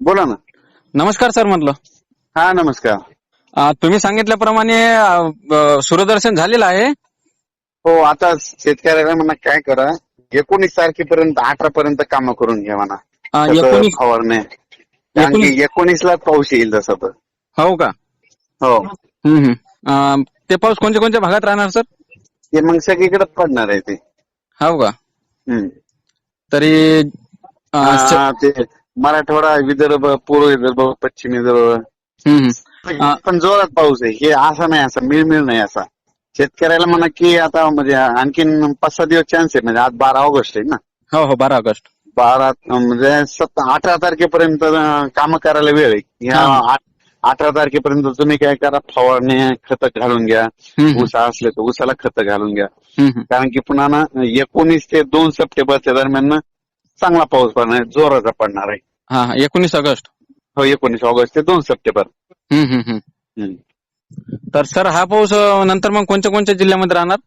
बोला ना. नमस्कार सर म्हटलं. हा नमस्कार. अं, तुम्ही सांगितल्याप्रमाणे अं, सूर्यदर्शन झालेलं आहे. हो आता शेतकऱ्याला म्हणा काय करा एकोणीस तारखेपर्यंत अठरा पर्यंत काम करून घ्या म्हणा. अं, एकोणीस फवारणे. कारण की एकोणीस- ला पाऊस येईल तसं तर. हो का? हो. हम्म, हम्म. अं, ते पाऊस कोणत्या कोणत्या भागात राहणार सर? ते मग सगळीकडे पडणार आहे ते. हो का? हम्म. तरी अं, श- हा, ते मराठवाडा विदर्भ पूर्व विदर्भ पश्चिम विदर्भ. पण जोरात पाऊस आहे. हे असा नाही असा मिळमिळ नाही असा. शेतकऱ्याला म्हणा की आता म्हणजे आणखीन पाच सहा दिवस चान्स आहे. म्हणजे आज बारा ऑगस्ट आहे ना. हो हो बारा ऑगस्ट. बारा म्हणजे अठरा तारखेपर्यंत काम करायला वेळ आहे. ह्या अठरा तारखेपर्यंत तुम्ही काय करा फवारणी खत घालून घ्या. ऊस असले तर ऊसाला खत घालून घ्या. कारण की पुन्हा ना एकोणीस ते दोन सप्टेंबरच्या दरम्यान ना चांगला पाऊस पडणार आहे जोराचा पडणार आहे. हा हा एकोणीस ऑगस्ट. हो एकोणीस ऑगस्ट ते दोन सप्टेंबर. हम्म, हम्म, हम्म. हम्म. तर सर हा पाऊस अं, नंतर मग कोणत्या कोणत्या जिल्ह्यामध्ये राहणार?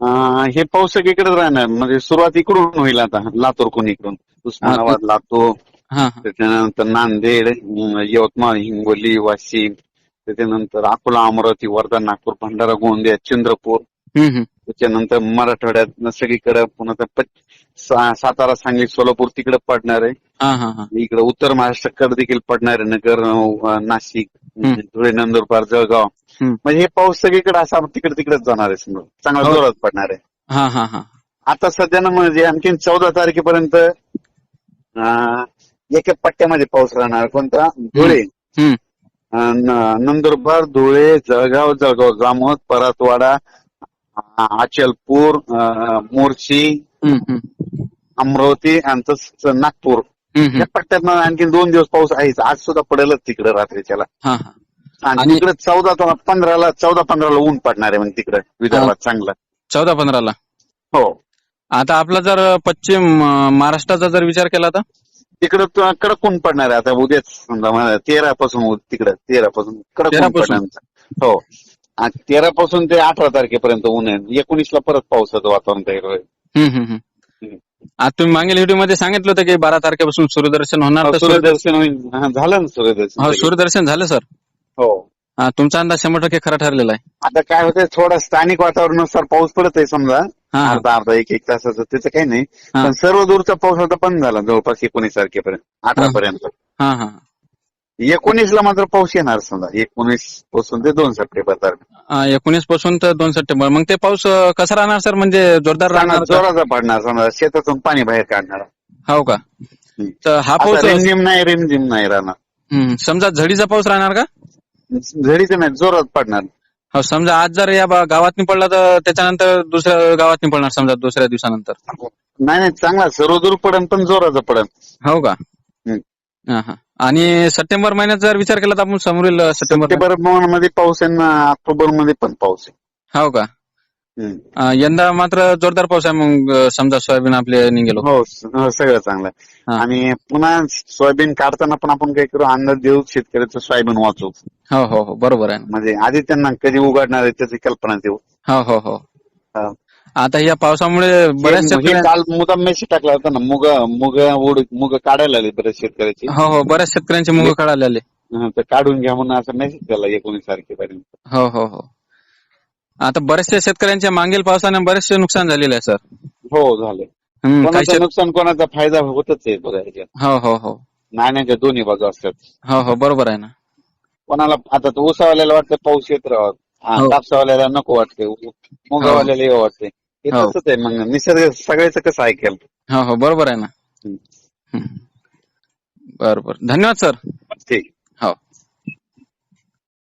अं, हे पाऊस सगळीकडेच राहणार. म्हणजे सुरुवात इकडून होईल आता लातूर कोण इकडून. उस्मानाबाद लातूर. हा हा. त्याच्यानंतर नांदेड अं, यवतमाळ हिंगोली वाशिम. त्याच्यानंतर अकोला अमरावती वर्धा नागपूर भंडारा गोंदिया चंद्रपूर. हम्म, हम्म. त्याच्यानंतर मराठवाड्यात सगळीकडे पुन्हा त्या पच- सा- सातारा सांगली सोलापूर तिकडे पडणार आहे. इकडे उत्तर महाराष्ट्राकडे देखील पडणार आहे. नगर नाशिक हम्म. धुळे नंदुरबार जळगाव. म्हणजे हे पाऊस सगळीकडे असा तिकडे तिकडेच जाणार आहे समजा. चांगला हो. जोरात पडणार आहे. हा हा हा. आता सध्या ना म्हणजे आणखीन चौदा तारखेपर्यंत एका पट्ट्यामध्ये पाऊस राहणार. कोणता? धुळे. नंदुरबार धुळे जळगाव जळगाव जामोद परतवाडा अचलपूर मोर्शी. अमरावती आणि नागपूर. या पट्ट्यात आणखीन दोन दिवस पाऊस आहेच. आज सुद्धा पडेलच तिकडे रात्रीच्याला. हा हा. आणि तिकडे चौदा पंधराला चौदा पंधराला ऊन पडणार आहे मग तिकडे विदर्भात चांगलं. चौदा पंधराला? हो. आता आपला जर पश्चिम महाराष्ट्राचा जर विचार केला तर? तिकडं कडक ऊन पडणार आहे आता उद्याच समजा तेरा पासून तिकडं तेरा पासून कडक ऊन 13 पासून? पडणार हो. तेरा पासून ते अठरा तारखेपर्यंत ऊन आहे एकोणीस ला परत पावसाचं वातावरण तयार होईल. आता तुम्ही मागील व्हिडिओमध्ये सांगितलं होतं की बारा तारखेपासून सूर्यदर्शन होणार तर सूर्य- सूर्यदर्शन होईल. हा, झालं ना सूर्यदर्शन हो. सूर्यदर्शन झालं सर. हो. हा, तुमचा अंदाज शंभर टक्के खरा ठरलेला आहे. आता काय होतंय थोडा स्थानिक वातावरणानुसार पाऊस पडत आहे समजा. हा हा. अर्धा अर्धा एक एक तासाचं त्याचं काही नाही. हा. पण सर्व दूरचा पाऊस आता बंद झाला जवळपास एकोणीस तारखेपर्यंत अठरा. पर्यंत हा हा. एकोणीस ला मात्र पाऊस येणार समजा. एकोणीसपासून ते दोन सप्टेंबर दरम्यान एकोणीसपासून तर दोन सप्टेंबर. मग ते पाऊस अं, कसा राहणार सर? म्हणजे जोरदार राहणार का? जोराचा पडणार समजा. शेतातून पाणी बाहेर काढणार. हो का? हम्म. तर हा आता पाऊस रिमझिम नाही रिमझिम नाही राहणार. हम्म, समजा झडीचा पाऊस राहणार का? झडीचं नाही जोरात पडणार. हो समजा आज जर या गावात पडला तर त्याच्यानंतर दुसऱ्या गावात पडणार समजा दुसऱ्या दिवसानंतर. नाही नाही चांगला. सर्व दूर पडन पण जोराचं पडन. हो का? हम्म. हा, हा. आणि सप्टेंबर महिन्यात जर विचार केला तर आपण समोरील सप्टेंबर सप्टेंबरमध्ये पाऊस आहे ना ऑक्टोबरमध्ये पण पाऊस आहे हो का हम्म. अं, यंदा मात्र जोरदार पाऊस आहे मग अं, समजा सोयाबीन आपले निघेलो हो स- हो, सगळं चांगलं आहे. हा. आणि पुन्हा सोयाबीन काढताना पण आपण काय करू अंदाज देऊ शेतकऱ्याचं सोयाबीन वाचू हो हो हो बरोबर आहे म्हणजे आधी त्यांना कधी उघडणार आहे त्याची कल्पना देऊ हो हो हो हा. आता या पावसामुळे बऱ्याच हे- हे शेतकऱ्या काल मुद्दाम मेसेज टाकला होता ना. मुग मुग उड मुग काढायला आले बरेच शेतकऱ्याची. हो हो बऱ्याच शेतकऱ्यांचे मुग काढायला आले हा, तर काढून घ्या म्हणून असं मेसेज केला एकोणीस तारखेपर्यंत. हो हो हो. आता बऱ्याचशा शेतकऱ्यांच्या मागील पावसाने बरेचसे नुकसान झालेले आहे सर. हो झाले. हम्म, काही कोणाचं शेत- नुकसान कोणाचा फायदा होतच आहे बघा हो हो हो. नाण्याच्या दोन्ही बाजू असतात. हो हो बरोबर आहे ना. कोणाला आता तो ऊसावाल्याला वाटतं पाऊस येत राहत हो. कापसावाल्याला नको वाटते मुगावाल्याला येऊ वाटते हे. तसंच आहे मग निसर्ग सगळ्याच कसं ऐकेल हो हो बरोबर आहे ना हम्म. हम्म. बरं बरं धन्यवाद सर